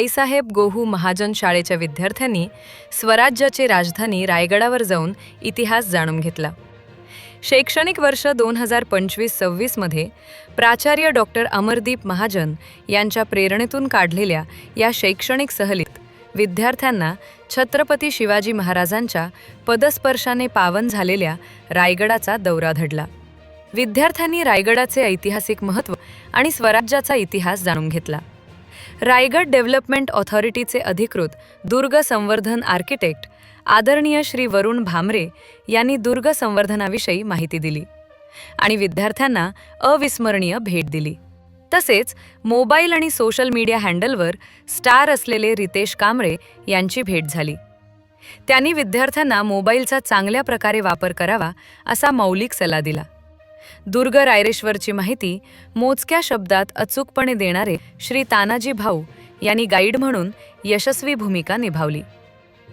आईसाहेब गोहू महाजन शाळेच्या विद्यार्थ्यांनी स्वराज्याची राजधानी रायगडावर जाऊन इतिहास जाणून घेतला. शैक्षणिक वर्ष दोन हजार पंचवीस सव्वीसमध्ये प्राचार्य डॉक्टर अमरदीप महाजन यांच्या प्रेरणेतून काढलेल्या या शैक्षणिक सहलीत विद्यार्थ्यांना छत्रपती शिवाजी महाराजांच्या पदस्पर्शाने पावन झालेल्या रायगडाचा दौरा धडला. विद्यार्थ्यांनी रायगडाचे ऐतिहासिक महत्त्व आणि स्वराज्याचा इतिहास जाणून घेतला. रायगड डेव्हलपमेंट ऑथॉरिटीचे अधिकृत दुर्ग संवर्धन आर्किटेक्ट आदरणीय श्री वरुण भामरे यांनी दुर्ग संवर्धनाविषयी माहिती दिली आणि विद्यार्थ्यांना अविस्मरणीय भेट दिली. तसेच मोबाईल आणि सोशल मीडिया हँडलवर स्टार असलेले रितेश कांबळे यांची भेट झाली. त्यांनी विद्यार्थ्यांना मोबाईलचा चांगल्या प्रकारे वापर करावा असा मौलिक सल्ला दिला. दुर्ग रायरेश्वरची माहिती मोजक्या शब्दात अचूकपणे देणारे श्री तानाजी भाऊ यांनी गाईड म्हणून यशस्वी भूमिका निभावली.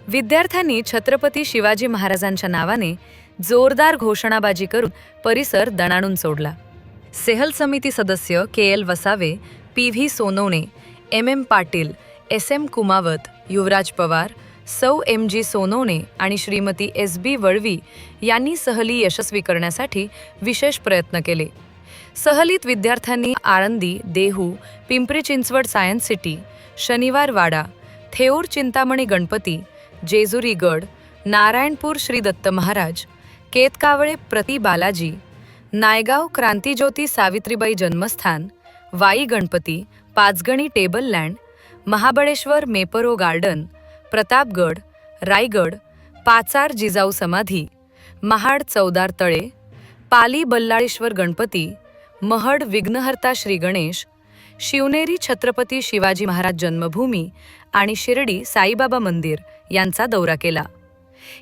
विद्यार्थ्यांनी छत्रपती शिवाजी महाराजांच्या नावाने जोरदार घोषणाबाजी करून परिसर दणाणून सोडला. सेहल समिती सदस्य K L Vasave P V Sonawane M M Patil S M Kumawat Yuvraj Pawar सौ एम जी सोनोने आणि श्रीमती एस बी वळवी यांनी सहली यशस्वी करण्यासाठी विशेष प्रयत्न केले. सहलीत विद्यार्थ्यांनी आळंदी देहू पिंपरी चिंचवड सायन्स सिटी शनिवार वाडा थेऊर चिंतामणी गणपती जेजुरी गड नारायणपूर श्री दत्त महाराज केतकावळे प्रति बालाजी नायगाव क्रांतीज्योती सावित्रीबाई जन्मस्थान Wai Ganpati Panchgani table land Mahabaleshwar Mapro garden Pratapgad Raigad Pachad Jijau समाधी महाड चौदार तळे पाली बल्लाळेश्वर गणपती महड विघ्नहर्ता श्री गणेश शिवनेरी छत्रपती शिवाजी महाराज जन्मभूमी आणि शिर्डी साईबाबा मंदिर यांचा दौरा केला.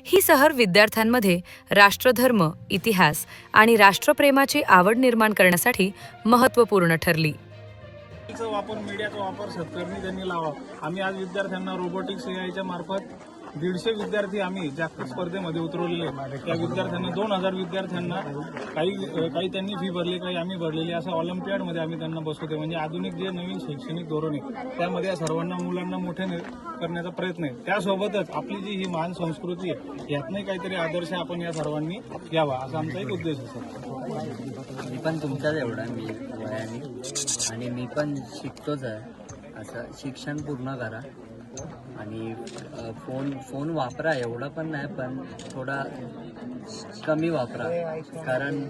ही सहर विद्यार्थ्यांमध्ये राष्ट्रधर्म इतिहास आणि राष्ट्रप्रेमाची आवड निर्माण करण्यासाठी महत्त्वपूर्ण ठरली. वापर मीडियाचा वापर शेतकऱ्यांनी त्यांनी लावा आम्ही आज विद्यार्थ्यांना रोबोटिक्स एआयच्या मार्फत दीडशे विद्यार्थी आम्ही जागतिक स्पर्धेमध्ये उतरवलेले त्या विद्यार्थ्यांना दोन हजार विद्यार्थ्यांना काही काही त्यांनी फी भरली काही आम्ही भरलेली. असं ऑलिम्पियाडमध्ये आम्ही त्यांना बसवतो म्हणजे आधुनिक जे नवीन शैक्षणिक धोरण आहे त्यामध्ये या सर्वांना मुलांना मोठे करण्याचा प्रयत्न आहे. त्यासोबतच आपली जी ही महान संस्कृती आहे यातनंही काहीतरी आदर्श आपण या सर्वांनी घ्यावा असा आमचा एक उद्देश असतो मी पण तुमचाच एवढा मी वयाने. आणि मी पण शिकतोच आहे. असं शिक्षण पूर्ण करा. आणि फोन फोन वापरा एवढं पण नाही पण थोडा कमी वापरा. कारण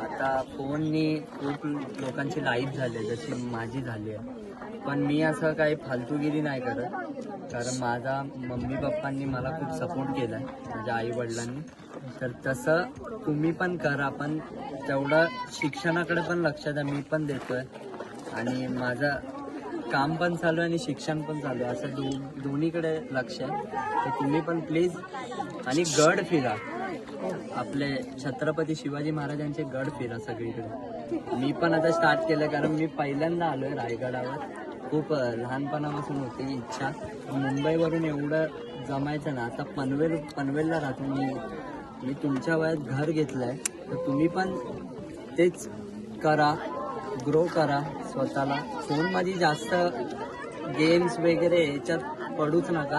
आता फोननी खूप लोकांची लाईफ झाली आहे जशी माझी झाली आहे. पण मी असं काही फालतूगिरी नाही करत. कारण माझा मम्मी पप्पांनी मला खूप सपोर्ट केला आहे माझ्या आईवडिलांनी. तर तसं तुम्ही पण करा पण तेवढं शिक्षणाकडे पण लक्ष द्या मी पण देतोय. आणि माझा काम पण चालू आहे आणि शिक्षण पण चालू आहे. असं दो दोन्हीकडे लक्ष आहे. तर तुम्ही पण प्लीज आणि गड फिरा. आपले छत्रपती शिवाजी महाराजांचे गड फिरा सगळीकडे. मी पण आता स्टार्ट केलं कारण मी पहिल्यांदा आलो आहे रायगडावर. खूप लहानपणापासून होती इच्छा. मुंबईवरून एवढं जमायचं ना आता पनवेल पनवेलला राहतो मी. मी तुमच्या वयात घर घेतलं आहे तर तुम्ही पण तेच करा. ग्रो करा स्वतःला. फोनमध्ये जास्त गेम्स वगैरे याच्यात पडूच नका.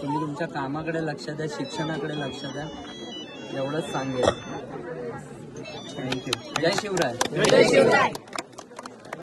तुम्ही तुमच्या कामाकडे लक्ष द्या शिक्षणाकडे लक्ष द्या. एवढंच सांगेल थँक्यू जय शिवराय.